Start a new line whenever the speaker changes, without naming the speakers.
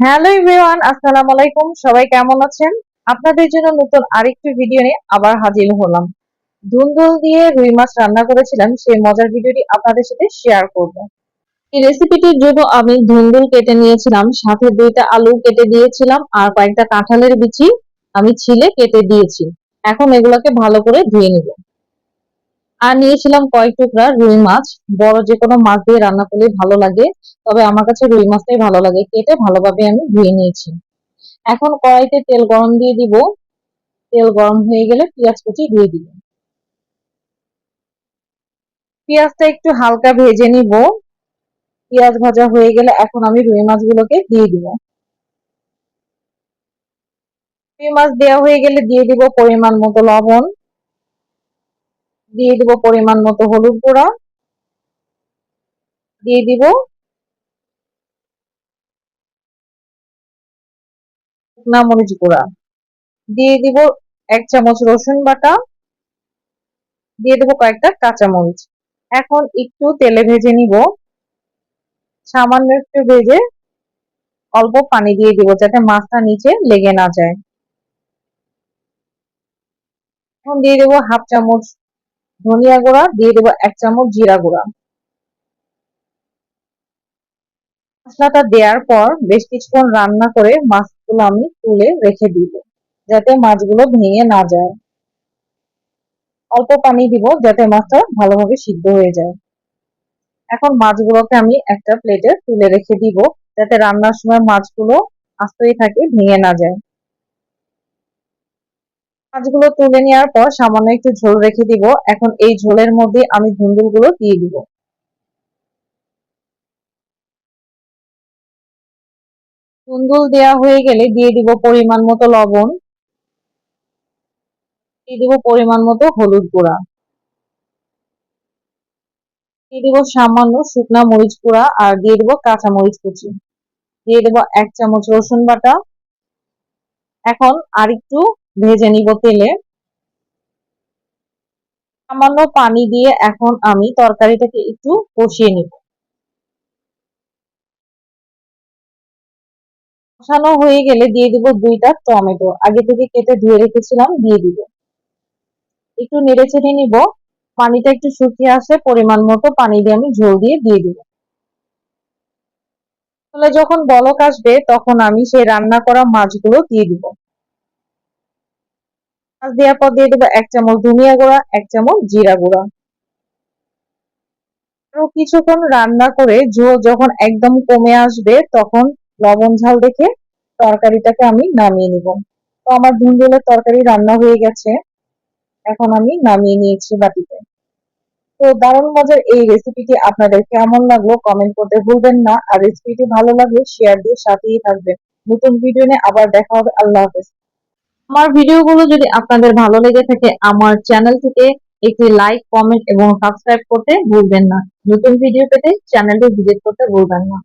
Hello everyone, আসসালামু আলাইকুম। সবাই কেমন আছেন? আপনাদের জন্য নতুন আরেকটি ভিডিও নিয়ে আবার হাজির হলাম। ধুন্দুল দিয়ে রুই মাছ রান্না করেছিলাম, সেই মজার ভিডিওটি আপনাদের সাথে শেয়ার করব। এই রেসিপিটির জন্য আমি ধুন্দুল কেটে নিয়েছিলাম, সাথে দুইটা আলু কেটে দিয়েছিলাম আর কয়েকটা কাঁঠালের বিচি আমি ছিলে কেটে দিয়েছি। এখন এগুলোকে ভালো করে ধুয়ে নিব। আর নিয়েছিলাম কয়েক টুকরা রুই মাছ। বড় যে কোনো মাছ দিয়ে রান্না করলে ভালো লাগে, তবে আমার কাছে রুই মাছটাই ভালো লাগে। কেটে ভালোভাবে আমি ধুয়ে নিয়েছি। এখন কড়াইতে তেল গরম দিয়ে দিব। তেল গরম হয়ে গেলে পেঁয়াজ কুচি দিয়ে দিব। পেঁয়াজটা একটু হালকা ভেজে নিব। পেঁয়াজ ভাজা হয়ে গেলে এখন আমি রুই মাছগুলোকে দিয়ে দিব। রুই মাছ দেওয়া হয়ে গেলে দিয়ে দিব পরিমাণ মতো লবণ। দিয়ে দিব পরিমাণ মতো হলুদ গুঁড়া। দিয়ে দিব শুকনা মরিচ গুঁড়া। দিয়ে দিব এক চামচ রসুন বাটা। দিয়ে দেবো কয়েকটা কাঁচা মরিচ। এখন একটু তেলে ভেজে নিব। সামান্য একটু ভেজে অল্প পানি দিয়ে দিব যাতে মাছটা নিচে লেগে না যায়। এখন দিয়ে দেবো হাফ চামচ ধনিয়া গুঁড়া দিয়ে দেবো এক চামচ জিরা গুঁড়া। মশলাটা দেওয়ার পর বেশ কিছুক্ষণ রান্না করে মাছগুলো আমি তুলে রেখে দিব, যাতে মাছগুলো ভেঙে না যায়। অল্প পানি দিব যাতে মাছটা ভালোভাবে সিদ্ধ হয়ে যায়। এখন মাছগুলোকে আমি একটা প্লেটে তুলে রেখে দিব, যাতে রান্নার সময় মাছগুলো আস্তই থাকে, ভেঙে না যায়। মাছগুলো তুলে নেওয়ার পর সামান্য একটু ঝোল রেখে দিব। এখন এই ঝোলের মধ্যে আমি ধুন্দুলগুলো দিয়ে দিব। ধুন্দুল দেওয়া হয়ে গেলে দিয়ে দিব পরিমাণ মতো লবণ। দিয়ে দিব পরিমাণ মতো হলুদ গুঁড়া। দিয়ে দিব সামান্য শুকনা মরিচ গুঁড়া আর দিয়ে দিব কাঁচা মরিচ কুচি। দিয়ে দেব এক চামচ রসুন বাটা। এখন আরেকটু ভেজে নিব তেলে। সামান্য পানি দিয়ে এখন আমি তরকারিটাকে একটু কষিয়ে নিব। কষানো হয়ে গেলে দিয়ে দিব দুইটা টমেটো। আগে থেকে কেটে ধুয়ে রেখেছিলাম, দিয়ে দিব। একটু নেড়ে ছেড়ে নিব। পানিটা একটু শুকিয়ে আসে, পরিমাণ মতো পানি দিয়ে আমি ঝোল দিয়ে দিয়ে দিব। তাহলে যখন বলক আসবে, তখন আমি সেই রান্না করা মাছগুলো দিয়ে দিব। মাছ দেওয়ার পর দিয়ে দেবো এক চামচ ধনিয়া গুঁড়া, এক চামচ জিরা গুঁড়া। আরও কিছুক্ষণ রান্না করে ঝোল যখন একদম কমে আসবে, তখন লবণ ঝাল দেখে তরকারিটাকে আমি নামিয়ে নিব। তো আমার ধুন্দুলের তরকারি রান্না হয়ে গেছে। এখন আমি নামিয়ে নিয়েছি বাটিতে। তো দারুণ মজার এই রেসিপিটি আপনাদের কেমন লাগল কমেন্ট করতে ভুলবেন না। আর রেসিপিটি ভালো লাগলে শেয়ার দিয়ে সাথেই থাকবেন। নতুন ভিডিও নিয়ে আবার দেখা হবে। আল্লাহ হাফেজ। আমার ভিডিওগুলো যদি আপনাদের ভালো লেগে থাকে, আমার চ্যানেল থেকে একটি লাইক কমেন্ট এবং সাবস্ক্রাইব করতে ভুলবেন না। নতুন ভিডিও পেতে চ্যানেলটি ভিজিট করতে ভুলবেন না।